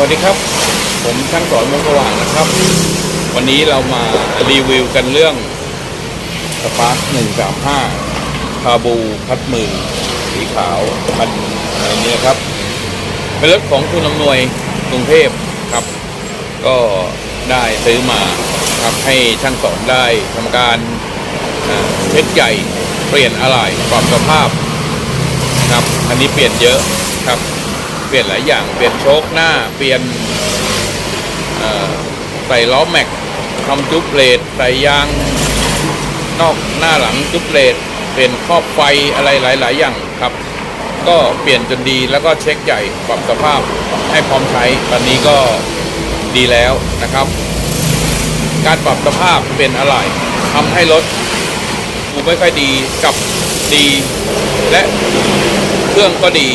วัสดีครับ ผมช่างสอนมงสว่างนะครับ วันนี้เรามารีวิวกันเรื่องสปาร์คหนึ่งสามห้าคาบูพัดมือ สีขาวคันอะไรนี้นะครับ เป็นรถของคุณอำนวยกรุงเทพครับ ก็ได้ซื้อมาครับให้ช่างสอนได้ทำการเช็ดใหญ่เปลี่ยนอะไหล่ปรับสภาพครับอันนี้เปลี่ยนเยอะครับ เปลี่ยนหลายอย่าง เปลี่ยนโชคหน้า เปลี่ยนใส่ล้อแม็กทำจุ๊บเลดใส่ยาง นอกหน้าหลังจุ๊บเลดเปลี่ยนครอบไฟอะไรหลาย ๆ อย่างครับ ก็เปลี่ยนจนดีแล้วก็เช็คใหญ่ปรับสภาพให้พร้อมใช้ตอนนี้ก็ดีแล้วนะครับ การปรับสภาพเป็นอะไรทำให้รถดูไม่ค่อยดีกับดี และเครื่องก็ดี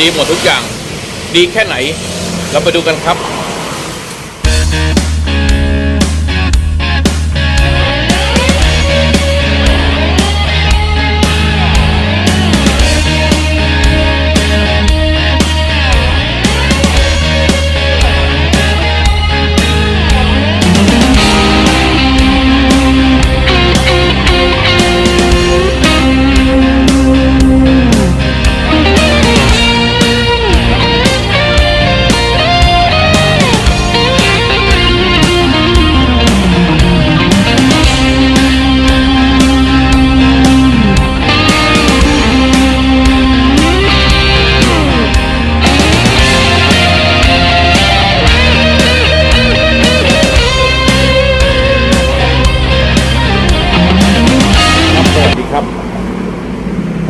ดีหมดทุกอย่าง ดีแค่ไหน เราไปดูกันครับ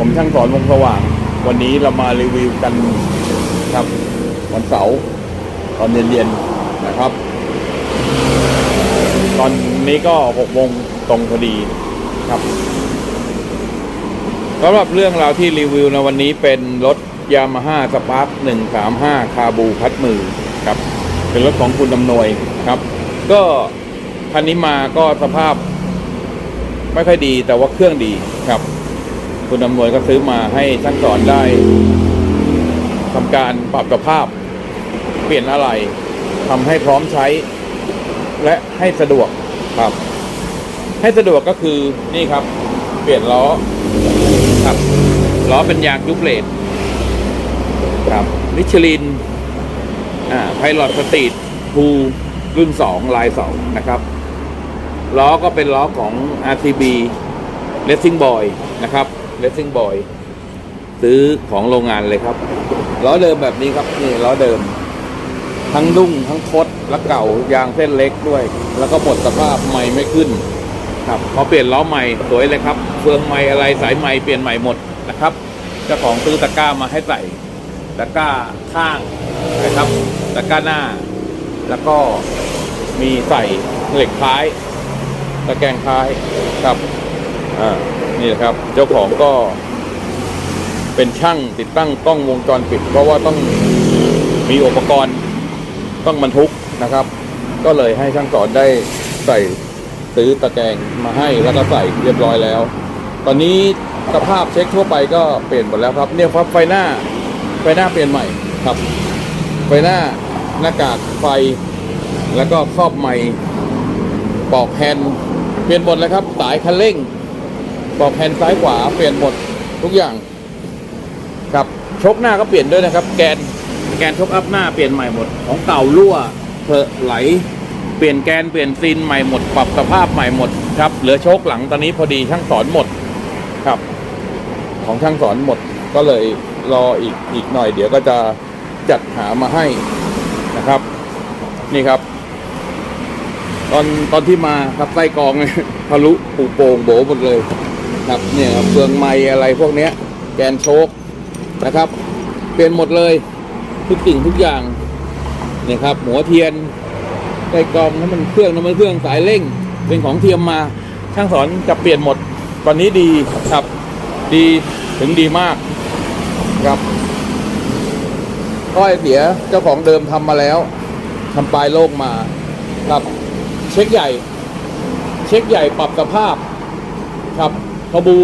ผมช่างสอนวงสว่าง วันนี้เรามารีวิวกันครับ วันเสาร์ตอนเย็นๆนะครับ ตอนนี้ก็หกโมงตรงพอดีครับสำหรับเรื่องราวที่รีวิวในวันนี้เป็นรถยามาฮ่าสปาร์คหนึ่งสามห้าคาบูพัดมือครับ เป็นรถของคุณดำนวยครับ ก็คันนี้มาก็สภาพไม่ค่อยดีแต่ว่าเครื่องดีครับ คุณอำนวยก็ซื้อมาให้ช่างสอนได้ทำการปรับสภาพ เปลี่ยนอะไรทำให้พร้อมใช้ และให้สะดวกครับ ให้สะดวกก็คือนี่ครับ เปลี่ยนล้อครับล้อเป็นยางยุบเลดครับมิชลินอ่าไพลอตสตรีทภูรุ่น 2 ลาย 2 นะครับล้อก็เป็นล้อของ RCB Racing Boy นะครับ Racing Boy ซื้อของโรงงานเลยครับล้อเดิมแบบนี้ครับนี่ล้อเดิม ทั้งดุ้งทั้งคดและเก่ายางเส้นเล็กด้วย แล้วก็หมดสภาพใหม่ไม่ขึ้น ครับพอเปลี่ยนล้อใหม่สวยเลยครับเฟืองใหม่อะไรสายใหม่เปลี่ยนใหม่หมดนะครับเจ้าของซื้อตะกร้ามาให้ใส่ตะกร้าข้างนะครับตะกร้าหน้า แล้วก็มีใส่เหล็กท้ายตะแกรงท้ายครับ อ่านี่นะครับ เจ้าของก็ เป็นช่างติดตั้งกล้องวงจรปิด เพราะว่าต้องมีอุปกรณ์ต้องบรรทุกนะครับ ก็เลยให้ช่างสอนได้ใส่ซื้อตะแกรงมาให้แล้วก็ใส่เรียบร้อยแล้ว ตอนนี้สภาพเช็คทั่วไปก็เปลี่ยนหมดแล้วครับ เนี่ยครับไฟหน้าไฟหน้าเปลี่ยนใหม่ครับ ไฟหน้าหน้ากากไฟ แล้วก็ครอบใหม่ปอกแฮนด์เปลี่ยนหมดเลยครับ สายคันเร่ง ปอกแฮนด์ซ้ายขวาเปลี่ยนหมดทุกอย่างครับชกหน้าก็เปลี่ยนด้วยนะครับ แกนแกนชกอัพหน้าเปลี่ยนใหม่หมดของเก่ารั่วเผลอไหล เปลี่ยนแกนเปลี่ยนซีนใหม่หมด ปรับสภาพใหม่หมดครับเหลือโชคหลังตอนนี้พอดีช่างสอนหมดครับ ของช่างสอนหมดก็เลยรออีกอีกหน่อย เดี๋ยวก็จะจัดหามาให้นะครับ นี่ครับ ตอนตอนที่มาครับไส้กองเนี่ยทะลุปูโป่งโบหมดเลย ครับเนี่ยครับเฟืองไม้อะไรพวกเนี้ย แกนโชคนะครับ เปลี่ยนหมดเลยทุกสิ่งทุกอย่างเนี่ยครับหัวเทียนไส้กรองน้ำมันเครื่องน้ำมันเครื่องสายเร่ง เป็นของเทียมมาช่างสอนจะเปลี่ยนหมด ตอนนี้ดีครับ ดีถึงดีมากครับก้อยเสียเจ้าของเดิมทำมาแล้วทำปลายโลกมาครับ เช็คใหญ่ เช็คใหญ่ปรับสภาพครับ ขบู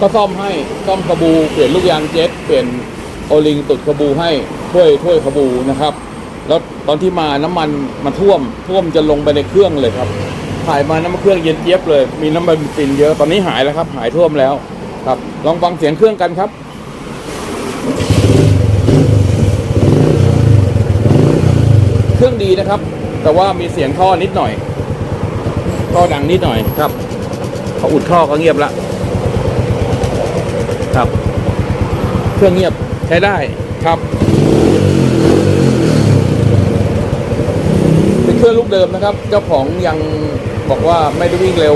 ก็ซ่อมให้ซ่อมขบูเปลี่ยนลูกยางเจ็ตเปลี่ยนโอลิงตุดขบูให้ถ้วยถ้วยขบูนะครับ แล้วตอนที่มาน้ำมันมาท่วมท่วมจะลงไปในเครื่องเลยครับถ่ายมาน้ำมันเครื่องเย็นเจี๊ยบเลย มีน้ำมันฟินเยอะตอนนี้หายแล้วครับ หายท่วมแล้วครับ ลองฟังเสียงเครื่องกันครับเครื่องดีนะครับ แต่ว่ามีเสียงท่อนิดหน่อยท่อดังนิดหน่อยครับเขาอุดท่อก็เงียบละ ครับ เครื่องเงียบใช้ได้ครับ เป็นเครื่องลูกเดิมนะครับ เจ้าของยังบอกว่าไม่ได้วิ่งเร็ว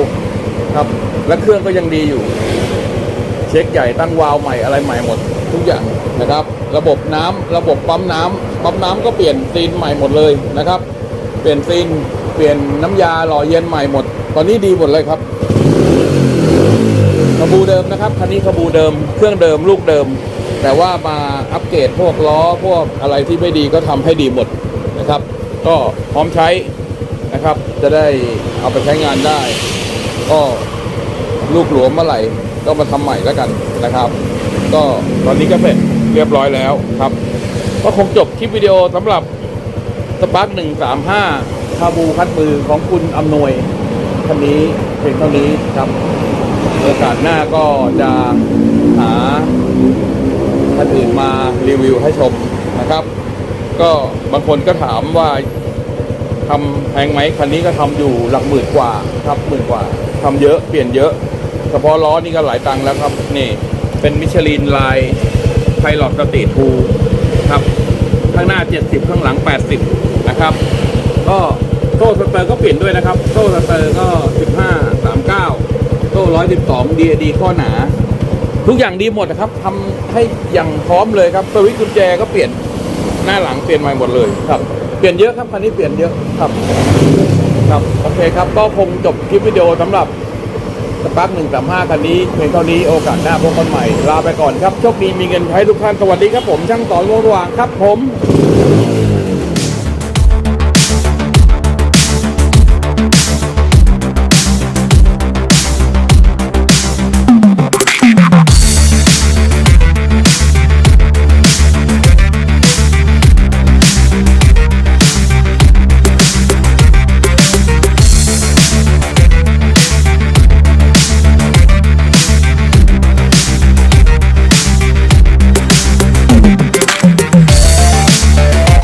ครับ และเครื่องก็ยังดีอยู่ เช็คใหญ่ตั้งวาล์วใหม่อะไรใหม่หมด ทุกอย่างนะครับ ระบบน้ำระบบปั๊มน้ำปั๊มน้ำก็เปลี่ยนซีนใหม่หมดเลยนะครับ เปลี่ยนซีนเปลี่ยนน้ำยาหล่อเย็นใหม่หมด ตอนนี้ดีหมดเลยครับ ขบูเดิมนะครับคันนี้ขบูเดิมเครื่องเดิมลูกเดิม แต่ว่ามาอัปเกรดพวกล้อพวกอะไรที่ไม่ดีก็ทำให้ดีหมดนะครับ ก็พร้อมใช้นะครับ จะได้เอาไปใช้งานได้ ก็ลูกหลวมเมื่อไหร่ก็มาทำใหม่แล้วกันนะครับ ก็ตอนนี้ก็เสร็จเรียบร้อยแล้วครับ ก็คงจบคลิปวิดีโอสำหรับสปาร์กหนึ่งสามห้าคาบูคัดมือของคุณอำนวยคันนี้เพียงเท่านี้ครับ โอกาสหน้าก็จะหาคันอื่นมารีวิวให้ชมนะครับ ก็บางคนก็ถามว่าทำแพงไหมคันนี้ก็ทำอยู่หลักหมื่นกว่าครับหมื่นกว่าทำเยอะเปลี่ยนเยอะเฉพาะล้อนี่ก็หลายตังค์แล้วครับนี่เป็นมิชลินลายไพลอตสตรีททูครับข้างหน้า 70 ข้างหลัง 80 นะครับ ก็โซ่สเตอร์ก็เปลี่ยนด้วยนะครับ โซ่สเตอร์ก็ 15 39โซ่112 DAD ข้อหนา ทุกอย่างดีหมดนะครับทำให้อย่างพร้อมเลยครับสวิตช์กุญแจก็เปลี่ยนหน้าหลังเปลี่ยนใหม่หมดเลยครับ เปลี่ยนเยอะครับคันนี้เปลี่ยนเยอะครับ ครับโอเคครับ ก็คงจบคลิปวิดีโอสำหรับสปาร์คหนึ่งสามห้าคันนี้เพียงเท่านี้โอกาสหน้าพบกันใหม่ ลาไปก่อนครับโชคดีมีเงินใช้ทุกท่านสวัสดีครับผมช่างต่อวงวางครับผม